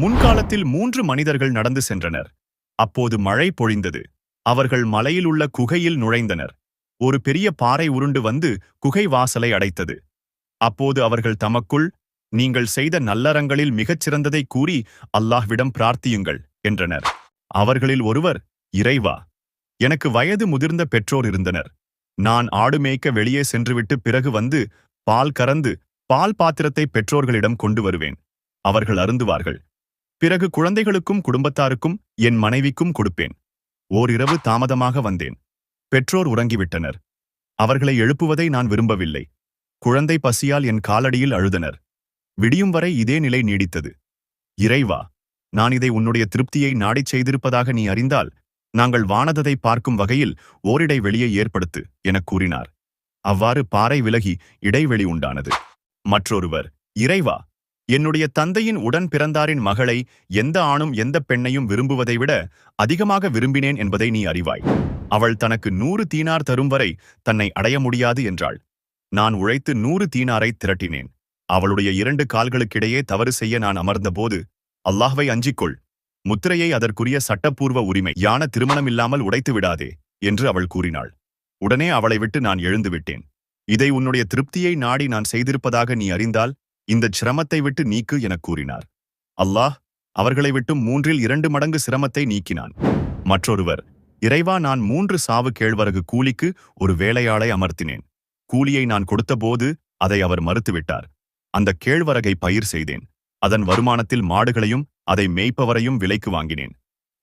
முன்காலத்தில் மூன்று மனிதர்கள் நடந்து சென்றனர். அப்போது மழை பொழிந்தது. அவர்கள் மலையில் உள்ள குகையில் நுழைந்தனர். ஒரு பெரிய பாறை உருண்டு வந்து குகை வாசலை அடைத்தது. அப்போது அவர்கள் தமக்குள் நீங்கள் செய்த நல்லறங்களில் மிகச்சிறந்ததை கூறி அல்லாஹ்விடம் பிரார்த்தியுங்கள் என்றனர். அவர்களில் ஒருவர் இறைவா எனக்கு வயது முதிர்ந்த பெற்றோர் இருந்தனர். நான் ஆடு மேய்க்க வெளியே சென்றுவிட்டு பிறகு வந்து பால் கறந்து பால் பாத்திரத்தை பெற்றோர்களிடம் கொண்டு வருவேன். அவர்கள் அருந்துவார்கள். பிறகு குழந்தைகளுக்கும் குடும்பத்தாருக்கும் என் மனைவிக்கும் கொடுப்பேன். ஓரிரவு தாமதமாக வந்தேன். பெற்றோர் உறங்கிவிட்டனர். அவர்களை எழுப்புவதை நான் விரும்பவில்லை. குழந்தை பசியால் என் காலடியில் அழுதனர். விடியும் வரை இதே நிலை நீடித்தது. இறைவா நான் இதை உன்னுடைய திருப்தியை நாடிச் செய்திருப்பதாக நீ அறிந்தால் நாங்கள் வானததை பார்க்கும் வகையில் ஓரிடை வெளியை ஏற்படுத்து எனக் கூறினார். அவ்வாறு பாறை விலகி இடைவெளி உண்டானது. மற்றொருவர் இறைவா என்னுடைய தந்தையின் உடன் பிறந்தாரின் மகளை எந்த ஆணும் எந்த பெண்ணையும் விரும்புவதை விட அதிகமாக விரும்பினேன் என்பதை நீ அறிவாய். அவள் தனக்கு நூறு தீனார் தரும் வரை தன்னை அடைய முடியாது என்றாள். நான் உழைத்து நூறு தீனாரை திரட்டினேன். அவளுடைய இரண்டு கால்களுக்கிடையே தவறு செய்ய நான் அமர்ந்தபோது அல்லாஹ்வை அஞ்சிக்கொள் முத்திரையை அதற்குரிய சட்டப்பூர்வ உரிமை யான திருமணமில்லாமல் உடைத்து விடாதே என்று அவள் கூறினாள். உடனே அவளை விட்டு நான் எழுந்துவிட்டேன் இதை உன்னுடைய திருப்தியை நாடி நான் செய்திருப்பதாக நீ அறிந்தால் இந்தச் சிரமத்தை விட்டு நீக்கு எனக் கூறினார். அல்லாஹ் அவர்களை விட்டும் மூன்றில் இரண்டு மடங்கு சிரமத்தை நீக்கினான். மற்றொருவர் இறைவா நான் மூன்று சாவு கேழ்வரகு கூலிக்கு ஒரு வேலையாளை அமர்த்தினேன். கூலியை நான் கொடுத்தபோது அதை அவர் மறுத்துவிட்டார். அந்த கேழ்வரகை பயிர் செய்தேன். அதன் வருமானத்தில் மாடுகளையும் அதை மேய்ப்பவரையும் விலைக்கு வாங்கினேன்.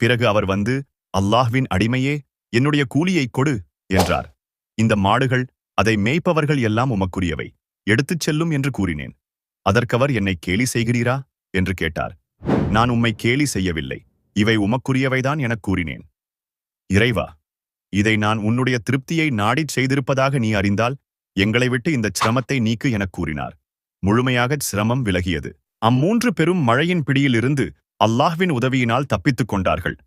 பிறகு அவர் வந்து அல்லாஹ்வின் அடிமையே என்னுடைய கூலியைக் கொடு என்றார். இந்த மாடுகள் அதை மேய்ப்பவர்கள் எல்லாம் உமக்குரியவை. எடுத்துச் செல்லும் என்று கூறினேன். அதற்கவர் என்னை கேலி செய்கிறீரா? என்று கேட்டார். நான் உம்மை கேலி செய்யவில்லை. இவை உமக்குரியவைதான் எனக் கூறினேன். இறைவா இதை நான் உன்னுடைய திருப்தியை நாடிச் செய்திருப்பதாக நீ அறிந்தால் எங்களை விட்டு இந்த சிரமத்தை நீக்கு எனக் கூறினார். முழுமையாகச் சிரமம் விலகியது. அம்மூன்று பெரும் மழையின் பிடியிலிருந்து அல்லாஹ்வின் உதவியினால் தப்பித்துக் கொண்டார்கள்.